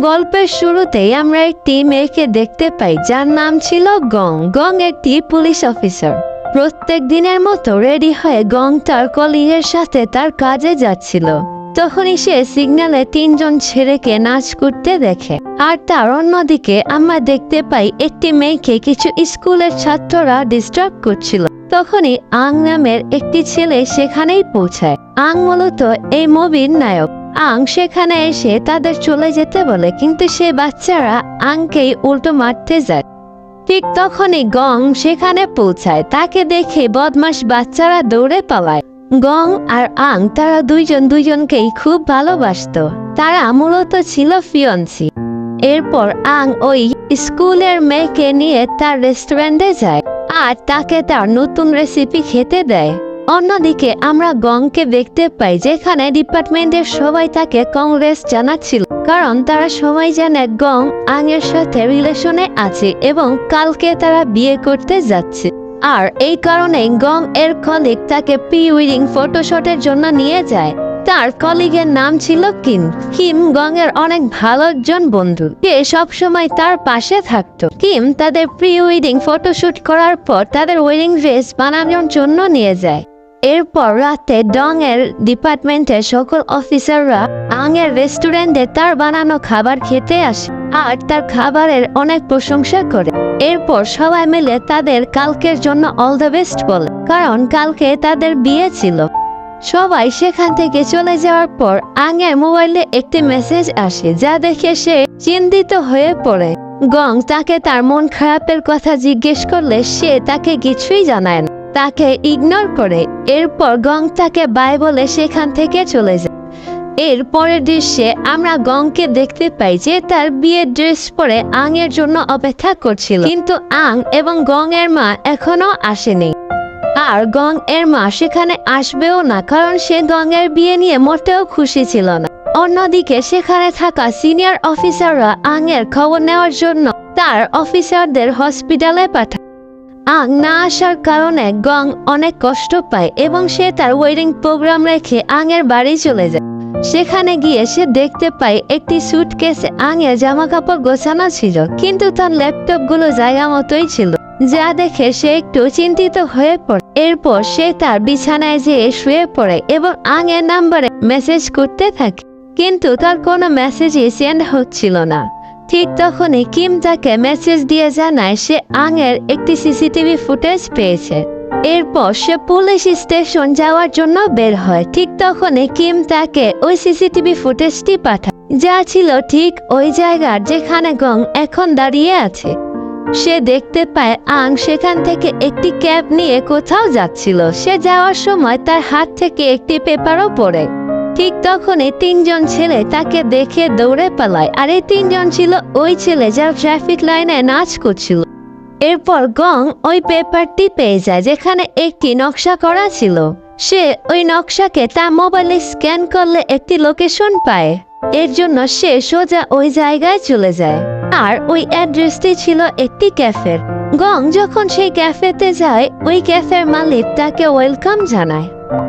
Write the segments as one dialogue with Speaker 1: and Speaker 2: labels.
Speaker 1: গল্পের শুরুতেই আমরা একটি মেয়েকে দেখতে পাই, যার নাম ছিল গং। গং একটি পুলিশ অফিসার। প্রত্যেক দিনের মতো রেডি হয়ে গং তার কলিগের সাথে তার কাজে যাচ্ছিল। তখনই সে সিগন্যালে তিনজন ছেলেকে নাচ করতে দেখে। আর তার অন্যদিকে আমরা দেখতে পাই, একটি মেয়েকে কিছু স্কুলের ছাত্ররা ডিস্টার্ব করছিল। তখনই আং নামের একটি ছেলে সেখানেই পৌঁছায়। আং মূলত এই মুভির নায়ক। আং সেখানে এসে তাদের চলে যেতে বলে, কিন্তু সে বাচ্চারা আংকেই উল্টো মারতে যায়। ঠিক তখনই গং সেখানে পৌঁছায়, তাকে দেখে বদমাস বাচ্চারা দৌড়ে পালায়। গং আর আং, তারা দুইজন দুইজনকেই খুব ভালোবাসতো। তারা মূলত ছিল ফিয়ন্সি। এরপর আং ওই স্কুলের মেয়েকে নিয়ে তার রেস্টুরেন্টে যায় আর তাকে তার নতুন রেসিপি খেতে দেয়। অন্যদিকে, আমরা গংকে দেখতে পাই যেখানে ডিপার্টমেন্টের সবাই তাকে কংগ্রেস জানাচ্ছিল। কারণ তারা সবাই জানে গং আঙের সাথে রিলেশনে আছে এবং কালকে তারা বিয়ে করতে যাচ্ছে। আর এই কারণে গং এর কলিগ তাকে প্রি উইডিং ফটোশুটের জন্য নিয়ে যায়। তার কলিগের নাম ছিল কিম। কিম গং এর অনেক ভালো একজন বন্ধু। সে সবসময় তার পাশে থাকতো। কিম তাদের প্রি ওয়েডিং ফটোশুট করার পর তাদের ওয়েডিং ড্রেস বানানোর জন্য নিয়ে যায়। এরপর রাতে ডং এর ডিপার্টমেন্টের সকল অফিসাররা আং এর রেস্টুরেন্টে তার বানানো খাবার খেতে আসে আর তার খাবারের অনেক প্রশংসা করে। এরপর সবাই মিলে তাদের কালকের জন্য অল দ্য বেস্ট বলে, কারণ কালকে তাদের বিয়ে ছিল। সবাই সেখান থেকে চলে যাওয়ার পর আঙের মোবাইলে একটি মেসেজ আসে যা দেখে সে চিন্তিত হয়ে পড়ে। গং তাকে তার মন খারাপের কথা জিজ্ঞেস করলে সে তাকে কিছুই জানায় না। তাকে ইগনোর করে, এরপর গং তাকে বাই বলে সেখান থেকে চলে যায়। এর পরের দৃশ্যে আমরা গংকে দেখতে পাই যে তার বিয়ের ড্রেস পরে আং এর জন্য অপেক্ষা করছিল। কিন্তু আং এবং গং এর মা এখনও আসেনি। আর গং এর মা সেখানে আসবেও না, কারণ সে গং এর বিয়ে নিয়ে মোটেও খুশি ছিল না। অন্যদিকে সেখানে থাকা সিনিয়র অফিসাররা আং এর খবর নেওয়ার জন্য তার অফিসারদের হসপিটালে পাঠায়। না আসার কারণে গং অনেক কষ্ট পায় এবং সে তার ওয়েডিং প্রোগ্রাম রেখে আঙের বাড়ি চলে যায়। সেখানে গিয়ে সে দেখতে পায় একটি সুটকেসে আঙের জামা কাপড় গোছানো ছিল, কিন্তু তার ল্যাপটপগুলো জায়গা মতোই ছিল, যা দেখে সে একটু চিন্তিত হয়ে পড়ে। এরপর সে তার বিছানায় যেয়ে শুয়ে পড়ে এবং আঙের নাম্বারে মেসেজ করতে থাকে, কিন্তু তার কোনো মেসেজই সেন্ড হচ্ছিল না। ঠিক তখনই কিম তাকে মেসেজ দিয়ে জানায় সে আঙের একটি সিসিটিভি ফুটেজ পেয়েছে। এরপর সে পুলিশ স্টেশন যাওয়ার জন্য বের হয়। ঠিক তখনই কিম তাকে ওই সিসিটিভি ফুটেজটি পাঠায়। যা ছিল ঠিক ওই জায়গার যেখানে গং এখন দাঁড়িয়ে আছে। সে দেখতে পায় আং সেখান থেকে একটি ক্যাব নিয়ে কোথাও যাচ্ছিল। সে যাওয়ার সময় তার হাত থেকে একটি পেপারও পড়ে। ঠিক তখনই তিনজন ছেলে তাকে দেখে দৌড়ে পালায় আর এই তিনজন ছিল ওই ছেলে যার ট্রাফিক লাইনে নাচ করছিল। এরপর গং ওই পেপারটি পেয়ে যায় যেখানে একটি নকশা করা ছিল। সে ওই নকশাকে তার মোবাইলে স্ক্যান করলে একটি লোকেশন পায়। এর জন্য সে সোজা ওই জায়গায় চলে যায়। আর ওই অ্যাড্রেসটি ছিল একটি ক্যাফের গং যখন সেই ক্যাফেতে যায়, ওই ক্যাফের মালিক তাকে ওয়েলকাম জানায়।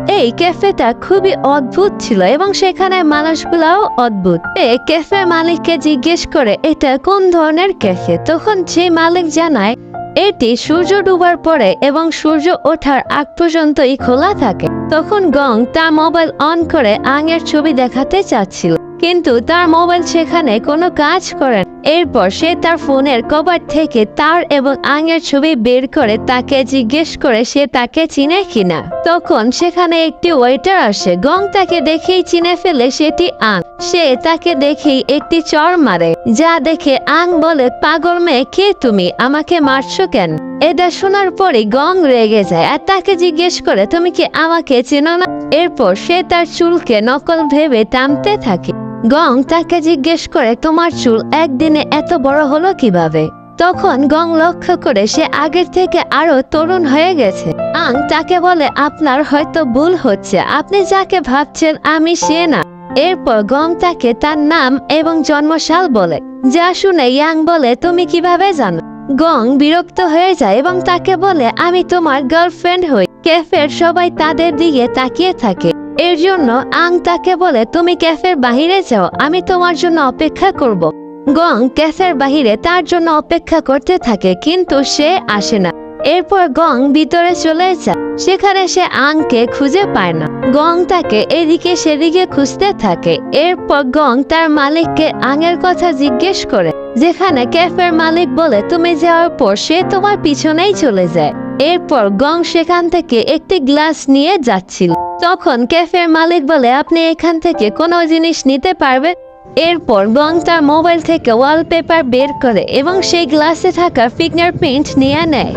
Speaker 1: এই ক্যাফেটা খুবই অদ্ভুত ছিল এবং সেখানে মানুষগুলাও অদ্ভুত। এ ক্যাফে মালিককে জিজ্ঞেস করে, এটা কোন ধরনের ক্যাফে? তখন যে মালিক জানায়, এটি সূর্য ডুবার পরে এবং সূর্য ওঠার আগ পর্যন্তই খোলা থাকে। তখন গং তার মোবাইল অন করে আঙের ছবি দেখাতে চাচ্ছিল। কিন্তু তার মোবাইল সেখানে কোনো কাজ করে। এরপর সে তার ফোনের কভার থেকে তার এবং আঙের ছবি বের করে তাকে জিজ্ঞেস করে সে তাকে চিনে কিনা। তখন সেখানে একটি ওয়েটার আসে। গং তাকে দেখেই চিনে ফেলে সেটি আং। সে তাকে দেখেই একটি চর মারে, যা দেখে আং বলে, পাগল মেয়ে, কে তুমি? আমাকে মারছো কেন? এটা শোনার পরে গং রেগে যায় আর তাকে জিজ্ঞেস করে, তুমি কি আমাকে চেনো না? এরপর সে তার চুলকে নকল ভেবে টানতে থাকে। গং তাকে জিজ্ঞেস করে, তোমার চুল একদিনে এত বড় হলো কীভাবে? তখন গং লক্ষ্য করে সে আগের থেকে আরও তরুণ হয়ে গেছে। আং তাকে বলে, আপনার হয়তো ভুল হচ্ছে। আপনি যাকে ভাবছেন, আমি সে না। এরপর গং তাকে তার নাম এবং জন্মসাল বলে। যা শুনে ইয়াং বলে, তুমি কীভাবে জানো? গং বিরক্ত হয়ে যায় এবং তাকে বলে, আমি তোমার গার্লফ্রেন্ড হই। ক্যাফের সবাই তাদের দিকে তাকিয়ে থাকে। এর জন্য আং তাকে বলে, তুমি ক্যাফের বাহিরে যাও, আমি তোমার জন্য অপেক্ষা করব। গং ক্যাফের বাহিরে তার জন্য অপেক্ষা করতে থাকে, কিন্তু সে আসে না। এরপর গং ভিতরে চলে যায়, সেখানে সে আংকে খুঁজে পায় না। গং তাকে এদিকে সেদিকে খুঁজতে থাকে। এরপর গং তার মালিককে আঙের কথা জিজ্ঞেস করে যেখানে ক্যাফের মালিক বলে, তুমি যাওয়ার পর সে তোমার পিছনেই চলে যায়। এরপর গং সেখান থেকে একটি গ্লাস নিয়ে যাচ্ছিল। তখন ক্যাফের মালিক বলে, আপনি এখান থেকে কোনো জিনিস নিতে পারবে? এরপর গং তার মোবাইল থেকে ওয়ালপেপার বের করে এবং সেই গ্লাসে থাকা ফিঙ্গারপ্রিন্ট নিয়ে নেয়।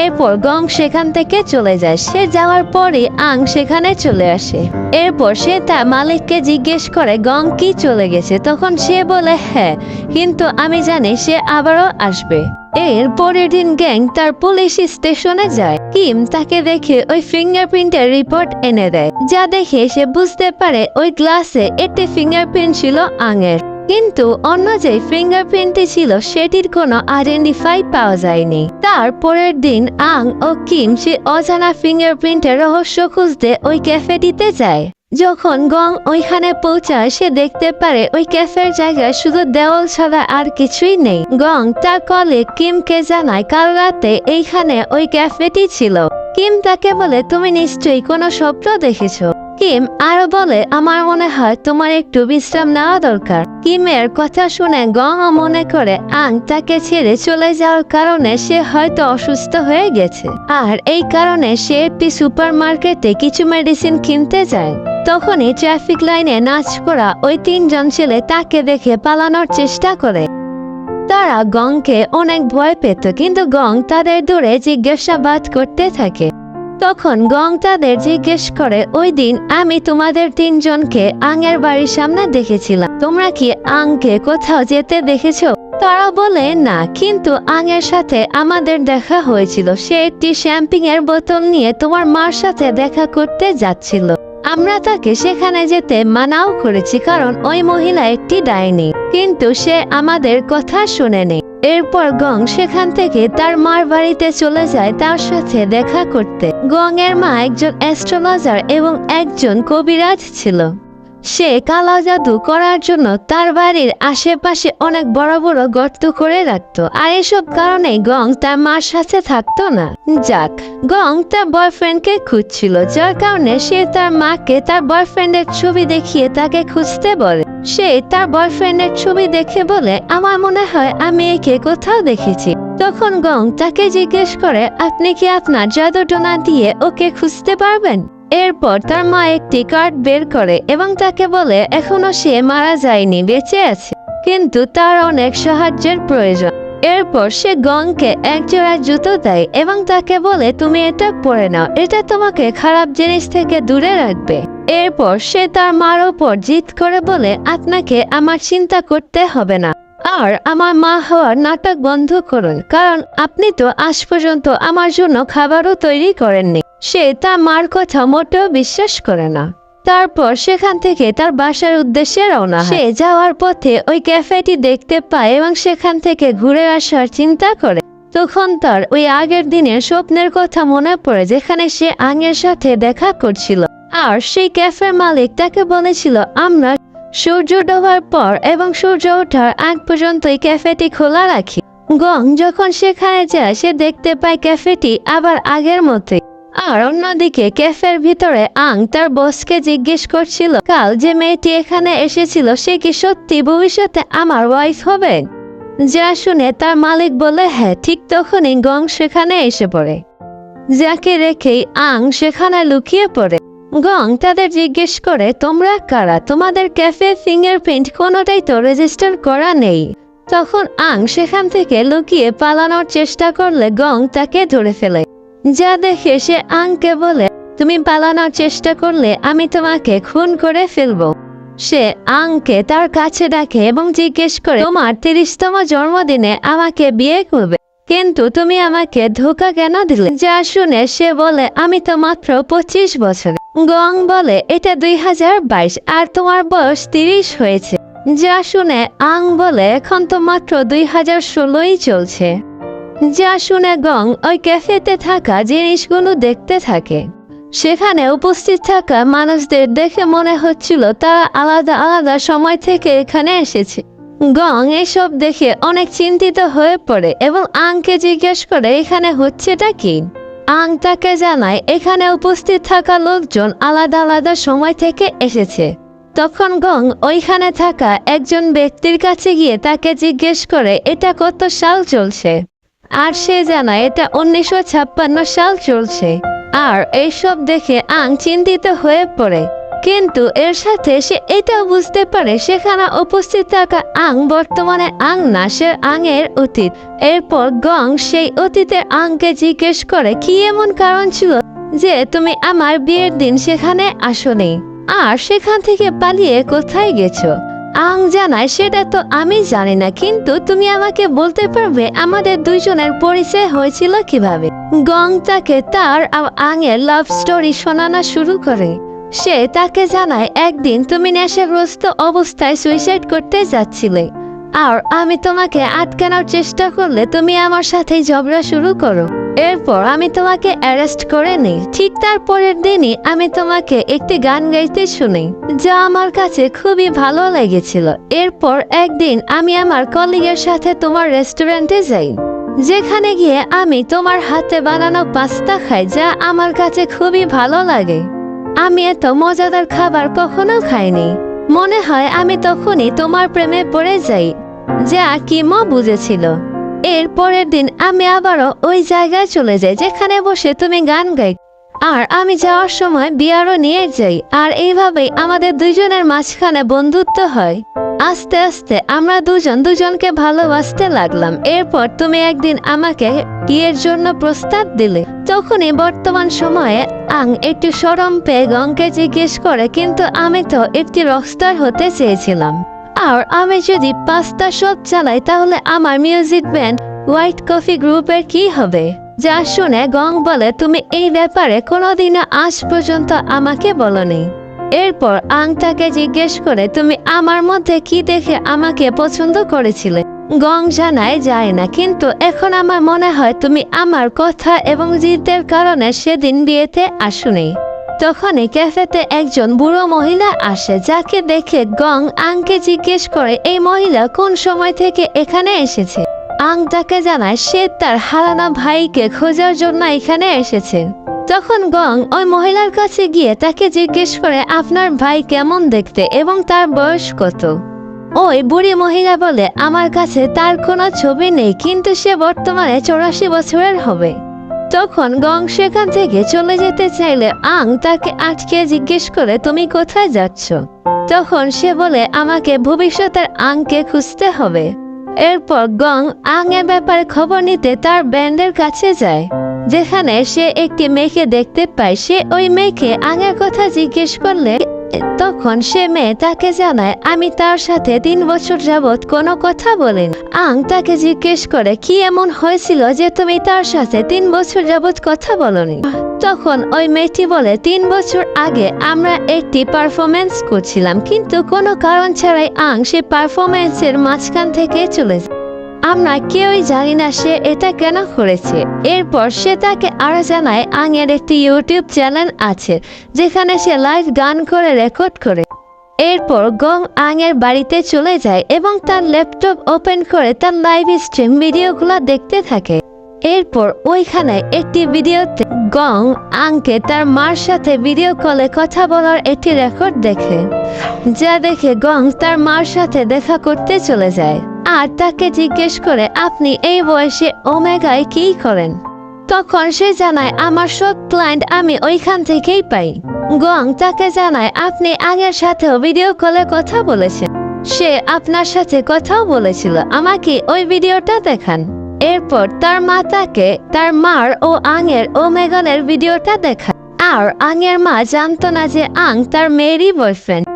Speaker 1: এরপর গং সেখান থেকে চলে যায়। সে যাওয়ার পরে আং সেখানে চলে আসে। এরপর সে তার মালিককে জিজ্ঞেস করে, গং কি চলে গেছে? তখন সে বলে হ্যাঁ কিন্তু আমি জানি সে আবারও আসবে। এর পরের দিন গ্যাং তার পুলিশ স্টেশনে যায়। কিম তাকে দেখে ওই ফিঙ্গারপ্রিন্টের রিপোর্ট এনে দেয়, যা দেখে সে বুঝতে পারে ওই গ্লাসে একটি ফিঙ্গারপ্রিন্ট ছিল আঙের। কিন্তু অন্য যে ফিঙ্গারপ্রিন্টটি ছিল, সেটির কোনো আইডেন্টিফাই পাওয়া যায়নি। তার পরের দিন আং ও কিম সে অজানা ফিঙ্গারপ্রিন্টের রহস্য খুঁজতে ওই ক্যাফেটিতে যায়। যখন গং ওইখানে পৌঁছায়, সে দেখতে পারে ওই ক্যাফের জায়গায় শুধু দেওয়াল ছাড়া আর কিছুই নেই। গং তার কলিগ কিমকে জানায়, কাল রাতে এইখানে ওই ক্যাফেটি ছিল। কিম তাকে বলে, তুমি নিশ্চয়ই কোনো স্বপ্ন দেখেছ। কিম আরও বলে, আমার মনে হয় তোমার একটু বিশ্রাম নেওয়া দরকার। কিমের কথা শুনে গং মনে করে, আং, তাকে ছেড়ে চলে যাওয়ার কারণে সে হয়তো অসুস্থ হয়ে গেছে। আর এই কারণে সে একটি সুপার মার্কেটে কিছু মেডিসিন কিনতে যায়। তখনই ট্রাফিক লাইনে নাচ করা ওই তিনজন ছেলে তাকে দেখে পালানোর চেষ্টা করে। তারা গংকে অনেক ভয় পেত, কিন্তু গং তাদের দূরে জিজ্ঞাসাবাদ করতে থাকে। তখন গং তাদের জিজ্ঞেস করে ওই দিন আমি তোমাদের তিনজনকে আঙের বাড়ির সামনে দেখেছিলাম। তোমরা কি আংকে কোথাও যেতে দেখেছ? তারা বলে না কিন্তু আঙের সাথে আমাদের দেখা হয়েছিল। সে একটি শ্যাম্পিং এর বোতল নিয়ে তোমার মার সাথে দেখা করতে যাচ্ছিল। আমরা তাকে সেখানে যেতে মানাও করেছি কারণ ওই মহিলা একটি ডাইনি। কিন্তু সে আমাদের কথা শুনেনি। এরপর গং সেখান থেকে তার মার বাড়িতে চলে যায় তার সাথে দেখা করতে। গং এর মা একজন অ্যাস্ট্রোলজার এবং একজন কবিরাজ ছিল। সে কালো জাদু করার জন্য তার বাড়ির আশেপাশে অনেক বড় বড় গর্ত করে রাখত। আর এসব কারণে গং তার মার সাথে থাকতো না। যাক, গং তার বয়ফ্রেন্ডকে খুঁজছিল, যার কারণে সে তার মাকে তার বয়ফ্রেন্ডের ছবি দেখিয়ে তাকে খুঁজতে বলে। সে তার বয়ফ্রেন্ডের ছবি দেখে বলে, আমার মনে হয় আমি একে কোথাও দেখেছি। তখন গং তাকে জিজ্ঞেস করে, আপনি কি আপনার জাদু জাদুটোনা দিয়ে ওকে খুঁজতে পারবেন? এরপর তার মা একটি কার্ড বের করে এবং তাকে বলে, এখনও সে মারা যায়নি, বেঁচে আছে। কিন্তু তার অনেক সাহায্যের প্রয়োজন। এরপর সে গংকে এক জোড়া জুতো দেয় এবং তাকে বলে, তুমি এটা পরে নাও, এটা তোমাকে খারাপ জিনিস থেকে দূরে রাখবে। এরপর সে তার মার ওপর জিত করে বলে, আপনাকে আমার চিন্তা করতে হবে না। আর আমার মা হওয়ার নাটক বন্ধ করুন, কারণ আপনি তো আজ পর্যন্ত আমার জন্য খাবারও তৈরি করেননি। সে তার মার কথা মোটেও বিশ্বাস করে না। তারপর সেখান থেকে তার বাসার উদ্দেশ্যে রওনা সে যাওয়ার পথে ওই ক্যাফেটি দেখতে পায় এবং সেখান থেকে ঘুরে আসার চিন্তা করে। তখন তার ওই আগের দিনের স্বপ্নের কথা মনে পড়ে, যেখানে সে আঙের সাথে দেখা করছিল। আর সেই ক্যাফের মালিক তাকে বলেছিল, আমরা সূর্য ডোবার পর এবং সূর্য ওঠার আগ পর্যন্ত এই ক্যাফেটি খোলা রাখি। গং যখন সেখানে যায়, সে দেখতে পায় ক্যাফেটি আবার আগের মতে আর অন্যদিকে ক্যাফের ভিতরে আং তার বসকে জিজ্ঞেস করছিল, কাল যে মেয়েটি এখানে এসেছিল, সে কি সত্যি ভবিষ্যতে আমার ওয়াইফ হবে? যা শুনে তার মালিক বলে হ্যাঁ ঠিক তখনই গং সেখানে এসে পড়ে। যাকে রেখেই আং সেখানে লুকিয়ে পড়ে। গং তাদের জিজ্ঞেস করে, তোমরা কারা? তোমাদের ক্যাফে ফিঙ্গারপ্রিন্ট কোনোটাই তো রেজিস্টার করা নেই। তখন আং সেখান থেকে লুকিয়ে পালানোর চেষ্টা করলে গং তাকে ধরে ফেলে। যা দেখে সে আংকে বলে, তুমি পালানোর চেষ্টা করলে আমি তোমাকে খুন করে ফেলব। সে আংকে তার কাছে ডাকে এবং জিজ্ঞেস করে, তোমার তিরিশতম জন্মদিনে আমাকে বিয়ে করবে? কিন্তু তুমি আমাকে ধোকা কেন দিলে? যা শুনে সে বলে, আমি তো মাত্র পঁচিশ বছর। গং বলে, এটা দুই হাজার বাইশ, আর তোমার বয়স তিরিশ হয়েছে। যা শুনে আং বলে, এখন তো মাত্র দুই হাজার ষোলোই চলছে। যা শুনে গং ওই ক্যাফেতে থাকা জিনিসগুলো দেখতে থাকে। সেখানে উপস্থিত থাকা মানুষদের দেখে মনে হচ্ছিল তারা আলাদা আলাদা সময় থেকে এখানে এসেছে। গং এসব দেখে অনেক চিন্তিত হয়ে পড়ে এবং আংকে জিজ্ঞেস করে, এখানে হচ্ছেটা কি? আং তাকে জানায়, এখানে উপস্থিত থাকা লোকজন আলাদা আলাদা সময় থেকে এসেছে। তখন গং ওইখানে থাকা একজন ব্যক্তির কাছে গিয়ে তাকে জিজ্ঞেস করে, এটা কত সাল চলছে? আর সে জানায়, এটা উনিশশো ছাপ্পান্ন সাল চলছে। আর এইসব দেখে আং চিন্তিত হয়ে পড়ে। কিন্তু এর সাথে সে এটাও বুঝতে পারে সেখানে উপস্থিত থাকা আং বর্তমানে আং না, সে আংয়ের অতীত। এরপর গং সেই অতীতের আংকে জিজ্ঞেস করে, কি এমন কারণ ছিল যে তুমি আমার বিয়ের দিন সেখানে আসনি? আর সেখান থেকে পালিয়ে কোথায় গেছো? আং জানায়, সেটা তো আমি জানি না, কিন্তু তুমি আমাকে বলতে পারবে আমাদের দুইজনের পরিচয় হয়েছিল কীভাবে? গং তাকে তার আঙের লাভ স্টোরি শোনানো শুরু করে। সে তাকে জানায়, একদিন তুমি নেশাগ্রস্ত অবস্থায় সুইসাইড করতে যাচ্ছিলে। আর আমি তোমাকে আটকানোর চেষ্টা করলে তুমি আমার সাথে ঝগড়া শুরু করো। এরপর আমি তোমাকে অ্যারেস্ট করে নিই। ঠিক তার পরের দিনই আমি তোমাকে একটি গান গাইতে শুনি, যা আমার কাছে খুবই ভালো লেগেছিল। এরপর একদিন আমি আমার কলিগের সাথে তোমার রেস্টুরেন্টে যাই, যেখানে গিয়ে আমি তোমার হাতে বানানো পাস্তা খাই, যা আমার কাছে খুবই ভালো লাগে। আমি এত মজাদার খাবার কখনো খাইনি। মনে হয় আমি তখনই তোমার প্রেমে পড়ে যাই। যা কিমো বুঝেছিল। এর পরের দিন আমি আবারও ওই জায়গায় চলে যাই যেখানে বসে তুমি গান গাই। আর আমি যাওয়ার সময় বিয়ারও নিয়ে যাই। আর এইভাবেই আমাদের দুজনের মাঝখানে বন্ধুত্ব হয়। আস্তে আস্তে আমরা দুজন দুজনকে ভালোবাসতে লাগলাম। এরপর তুমি একদিন আমাকে বিয়ের জন্য প্রস্তাব দিলে। তখনই বর্তমান সময়ে আং একটু সরম পেয়ে গংকে জিজ্ঞেস করে, কিন্তু আমি তো একটি রকস্টার হতে চেয়েছিলাম। আর আমি যদি পাঁচটা শট চালাই, তাহলে আমার মিউজিক ব্যান্ড হোয়াইট কফি গ্রুপের কি হবে? যা শুনে গং বলে, তুমি এই ব্যাপারে কোনোদিনও আজ পর্যন্ত আমাকে বলনি। এরপর আং তাকে জিজ্ঞেস করে, তুমি আমার মধ্যে কি দেখে আমাকে পছন্দ করেছিলে? গং জানায়, যায় না, কিন্তু এখন আমার মনে হয় তুমি আমার কথা এবং জিদের কারণে সেদিন বিয়েতে আসুনি। তখনই ক্যাফেতে একজন বুড়ো মহিলা আসে, যাকে দেখে গং আংকে জিজ্ঞেস করে, এই মহিলা কোন সময় থেকে এখানে এসেছে? আং তাকে জানায়, সে তার হারানা ভাইকে খোঁজার জন্য এখানে এসেছে। তখন গং ওই মহিলার কাছে গিয়ে তাকে জিজ্ঞেস করে, আপনার ভাই কেমন দেখতে এবং তার বয়স কত? ওই বুড়ি মহিলা বলে, আমার কাছে তার কোনো ছবি নেই, কিন্তু সে বর্তমানে চৌরাশি বছরের হবে। তখন গং সেখান থেকে চলে যেতে চাইলে আং তাকে আটকে জিজ্ঞেস করে, তুমি কোথায় যাচ্ছ? তখন সে বলে, আমাকে ভবিষ্যতের আংকে খুঁজতে হবে। এরপর গং আং এর ব্যাপারে খবর নিতে তার ব্যান্ডের কাছে যায়। যেখানে সে একটি মেয়েকে দেখতে পায়, সে ওই মেয়েকে আঙের কথা জিজ্ঞেস করলে, তখন সে মেয়ে তাকে জানায়, আমি তার সাথে তিন বছর যাবৎ কোনো কথা বলিনি। আং তাকে জিজ্ঞেস করে, কি এমন হয়েছিল যে তুমি তার সাথে তিন বছর যাবৎ কথা বলনি? তখন ওই মেয়েটি বলে, তিন বছর আগে আমরা একটি পারফরমেন্স করছিলাম, কিন্তু কোনো কারণ ছাড়াই আং সে পারফরমেন্সের মাঝখান থেকে চলে যায়। আমরা কেউই জানি না সে এটা কেন করেছে। এরপর সে তাকে আরও জানায়, আঙের একটি ইউটিউব চ্যানেল আছে, যেখানে সে লাইভ গান করে রেকর্ড করে। এরপর গং আঙের বাড়িতে চলে যায় এবং তার ল্যাপটপ ওপেন করে তার লাইভ স্ট্রিম ভিডিওগুলো দেখতে থাকে। এরপর ওইখানে একটি ভিডিওতে গং আংকে তার মার সাথে ভিডিও কলে কথা বলার একটি রেকর্ড দেখে, যা দেখে গং তার মার সাথে দেখা করতে চলে যায়। আর তাকে জিজ্ঞেস করে, আপনি এই বয়সে ওমেগায় কি করেন? তখন সে জানায়, আমার সব ক্লায়েন্ট আমি ওইখান থেকেই পাই। গং তাকে জানায়, আপনি আগের সাথেও ভিডিও কলে কথা বলেছেন। সে আপনার সাথে কথাও বলেছিল। আমাকে ওই ভিডিওটা দেখান। এরপর তার মা তাকে তার মার ও আঙের ও মেগনের ভিডিওটা দেখায়। আর আঙের মা জানতো না যে আং তার মেয়েরই বয়ফ্রেন্ড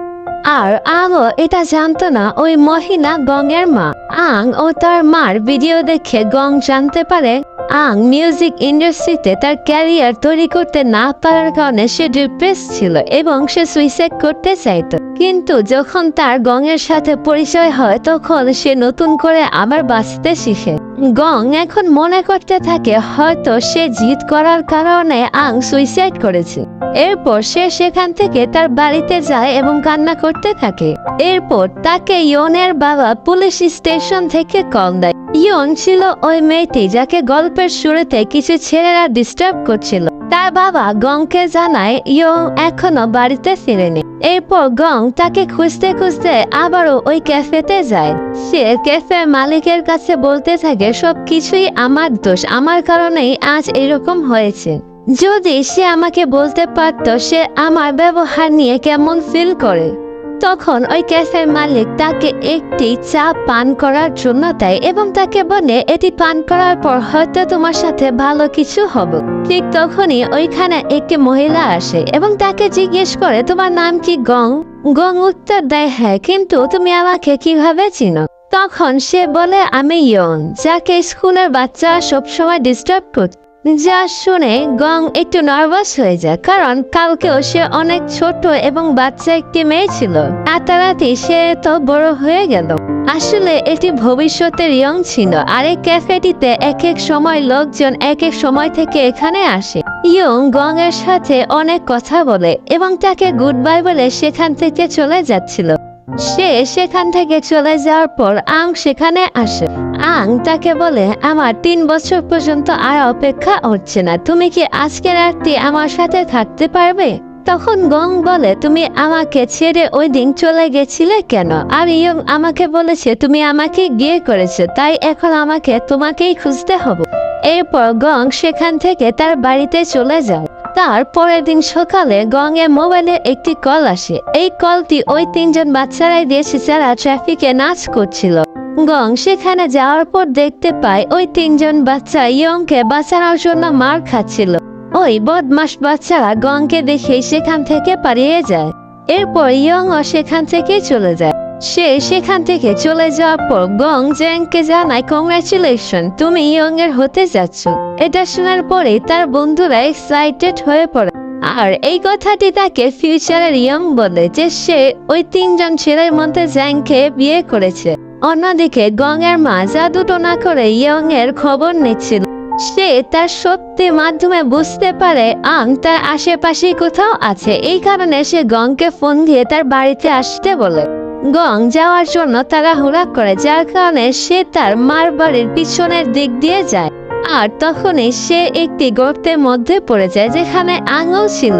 Speaker 1: আর আংও এটা জানতো না ওই মহিলা গঙের মা। আং ও তার মার ভিডিও দেখে গং জানতে পারে আং মিউজিক ইন্ডাস্ট্রিতে তার ক্যারিয়ার তৈরি করতে না পারার কারণে সে ডিপ্রেস ছিল এবং সে সুইসাইড করতে চাইতো। কিন্তু যখন তার গংয়ের সাথে পরিচয় হয়, তখন সে নতুন করে আবার বাঁচতে শিখে। গং এখন মনে করতে থাকে, হয়তো সে জিত করার কারণে আং সুইসাইড করেছে। এরপর সে সেখান থেকে তার বাড়িতে যায় এবং কান্না করতে থাকে। এরপর তাকে ইয়নের বাবা পুলিশ স্টেশন থেকে কল দেয়। ইয়ন ছিল ওই মেয়েটি যাকে গল্পের শুরুতে কিছু ছেলেরা ডিস্টার্ব করছিল। তার বাবা গংকে জানায়, ইয়ং, এখনও বাড়িতে ফিরেনি। এরপর গং তাকে খুঁজতে খুঁজতে আবারও ওই ক্যাফেতে যায়। সে ক্যাফে মালিকের কাছে বলতে থাকে, সব কিছুই আমার দোষ। আমার কারণেই আজ এরকম হয়েছে। যদি সে আমাকে বলতে পারতো, সে আমার ব্যবহার নিয়ে কেমন ফিল করে? তখন ওই ক্যাফের মালিক তাকে একটি চা পান করার জন্য দেয় এবং তাকে বলে, এটি পান করার পর হয়তো তোমার সাথে ভালো কিছু হবে। ঠিক তখনই ওইখানে একটি মহিলা আসে এবং তাকে জিজ্ঞেস করে, তোমার নাম কি, গং? গং উত্তর দেয় হ্যাঁ কিন্তু তুমি আমাকে কীভাবে চিনো? তখন সে বলে, আমি ইয়ন, যাকে স্কুলের বাচ্চা সবসময় ডিস্টার্ব করত যা শুনে গং একটু নার্ভাস হয়ে যায়, কারণ কালকেও সে অনেক ছোট এবং বাচ্চা একটি মেয়ে ছিল। রাতারাতি সে তো বড় হয়ে গেল। আসলে এটি ভবিষ্যতের ইয়ং ছিল। আর এই ক্যাফেটিতে এক এক সময় লোকজন এক এক সময় থেকে এখানে আসে। ইয়ং গং এর সাথে অনেক কথা বলে এবং তাকে গুড বাই বলে সেখান থেকে চলে যাচ্ছিল। সে সেখান থেকে চলে যাওয়ার পর আং সেখানে আসে। আং তাকে বলে, আমার তিন বছর পর্যন্ত আর অপেক্ষা হচ্ছে না। তুমি কি আজকে রাত্রি আমার সাথে থাকতে পারবে? তখন গং বলে, তুমি আমাকে ছেড়ে ওই দিন চলে গেছিলে কেন? আর ইয়ং আমাকে বলেছে, তুমি আমাকে গিয়ে করেছ, তাই এখন আমাকে তোমাকেই খুঁজতে হবে। এরপর গং সেখান থেকে তার বাড়িতে চলে যায়। তার পরের দিন সকালে গং এর মোবাইলে একটি কল আসে। এই কলটি ওই তিনজন বাচ্চারাই দিয়েছে যারা ট্রাফিকে নাচ করছিল। গং সেখানে যাওয়ার পর দেখতে পায় ওই তিনজন বাচ্চা ইয়ংকে বাঁচানোর জন্য মার খাচ্ছিল। ওই বদমাস বাচ্চারা গংকে দেখে সেখান থেকে পালিয়ে যায়। এরপর ইয়ংও সেখান থেকে চলে যায়। সে সেখান থেকে চলে যাওয়ার পর গং জ্যাংকে জানায় কংগ্রাচুলেশন তুমি ইয়ং এর হতে যাচ্ছ। এটা শোনার পরে তার বন্ধুরা এক্সাইটেড হয়ে পড়ে। আর এই কথাটি তাকে ফিউচারের ইয়ং বলে, যে সে ওই তিনজন ছেলের মধ্যে জ্যাংকে বিয়ে করেছে। অন্যদিকে গং এর মা জাদু টোনা করে ইয়ং এর খবর নিচ্ছিল। সে তার সত্যি মাধ্যমে বুঝতে পারে আং তার আশেপাশে কোথাও আছে। এই কারণে সে গংকে ফোন দিয়ে তার বাড়িতে আসতে বলে। গং যাওয়ার জন্য তারা হুড়া করে, যার কারণে সে তার মার বাড়ির পিছনের দিক দিয়ে যায়। আর তখনই সে একটি গর্তের মধ্যে পড়ে যায়, যেখানে আঙুল ছিল।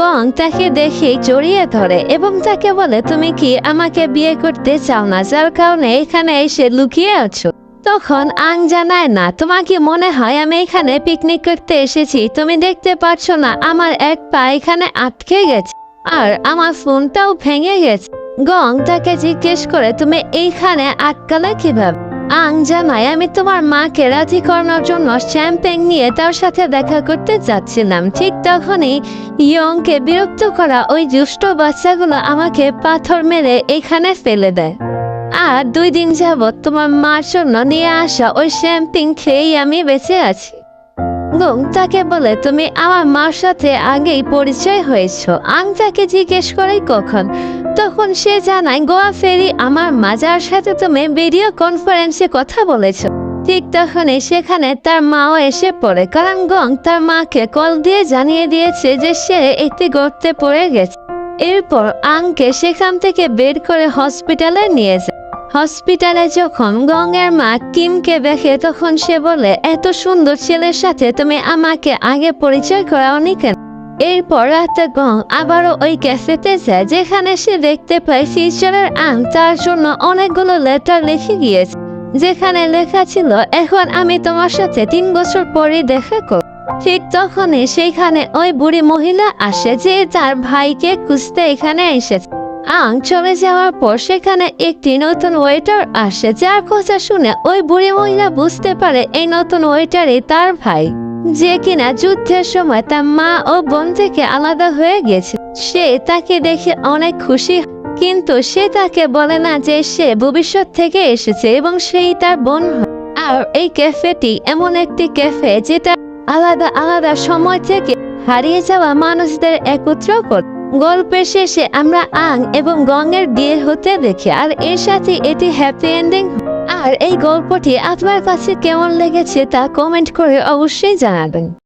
Speaker 1: গং তাকে দেখে জড়িয়ে ধরে এবং তাকে বলে, তুমি কি আমাকে বিয়ে করতে চাও না? যার কারণে এখানে এসে লুকিয়ে আছো। তখন আং জানায়, না তোমাকে মনে হয় আমি এখানে পিকনিক করতে এসেছি? তুমি দেখতে পাচ্ছ না, আমার এক পা এখানে আটকে গেছে। আর আমার ফোনটাও ভেঙে গেছে। গং তাকে জিজ্ঞেস করে, তুমি এইখানে আটকালে কীভাবে? আং জানায়, আমি তোমার মাকে রাজি করানোর জন্য শ্যাম্পেং নিয়ে তার সাথে দেখা করতে যাচ্ছিলাম। ঠিক তখনই ইয়ংকে বিরক্ত করা ওই দুষ্ট বাচ্চাগুলো আমাকে পাথর মেরে এখানে ফেলে দেয়। আর দুই দিন যাবৎ তোমার মার জন্য নিয়ে আসা ওই শ্যাম্পিং খেয়েই আমি বেঁচে আছি। গং তাকে বলে, তুমি আমার মার সাথে আগেই পরিচয় হয়েছো। আং তাকে জিজ্ঞেস করে, কখন? তখন সে জানায়, গোয়া ফেরি আমার মাজার সাথে তুমি ভিডিও কনফারেন্সে কথা বলেছ। ঠিক তখনই সেখানে তার মাও এসে পড়ে। কারণ গং তার মাকে কল দিয়ে জানিয়ে দিয়েছে যে সে একটি গর্তে পড়ে গেছে। এরপর আংকে সেখান থেকে বের করে হসপিটালে নিয়ে যায়। হসপিটালে যখন গঙ্গের মা কিমকে দেখে, তখন সে বলে, এত সুন্দর ছেলের সাথে তুমি আমাকে আগে পরিচয় করাওনি কেন? এরপর রাতে গং আবারও ওই ক্যাফেতে যায়, যেখানে সে দেখতে পায় ফিউচারের আং তার জন্য অনেকগুলো লেটার লিখে গিয়েছে, যেখানে লেখা ছিল, এখন আমি তোমার সাথে তিন বছর পরে দেখা কর ঠিক তখনই সেইখানে ওই বুড়ি মহিলা আসে, যে তার ভাইকে খুঁজতে এখানে এসেছে। আং চলে যাওয়ার পর সেখানে একটি নতুন ওয়েটার আসে, যার কথা শুনে ওই বুড়ি মহিলা বুঝতে পারে এই নতুন ওয়েটারই তার ভাই, যে কিনা যুদ্ধের সময় তার মা ও বোন থেকে আলাদা হয়ে গেছে। সে তাকে দেখে অনেক খুশি, কিন্তু সে তাকে বলে না যে সে ভবিষ্যৎ থেকে এসেছে এবং সেই তার বোন আর এই ক্যাফেটি এমন একটি ক্যাফে যেটা আলাদা আলাদা সময় থেকে হারিয়ে যাওয়া মানুষদের একত্র করে। গল্পের শেষে আমরা আং এবং গঙ্গের বিয়ে হতে দেখি, আর এর সাথে এটি হ্যাপি এন্ডিং আর এই গল্পটি আপনার কাছে কেমন লেগেছে তা কমেন্ট করে অবশ্যই জানাবেন।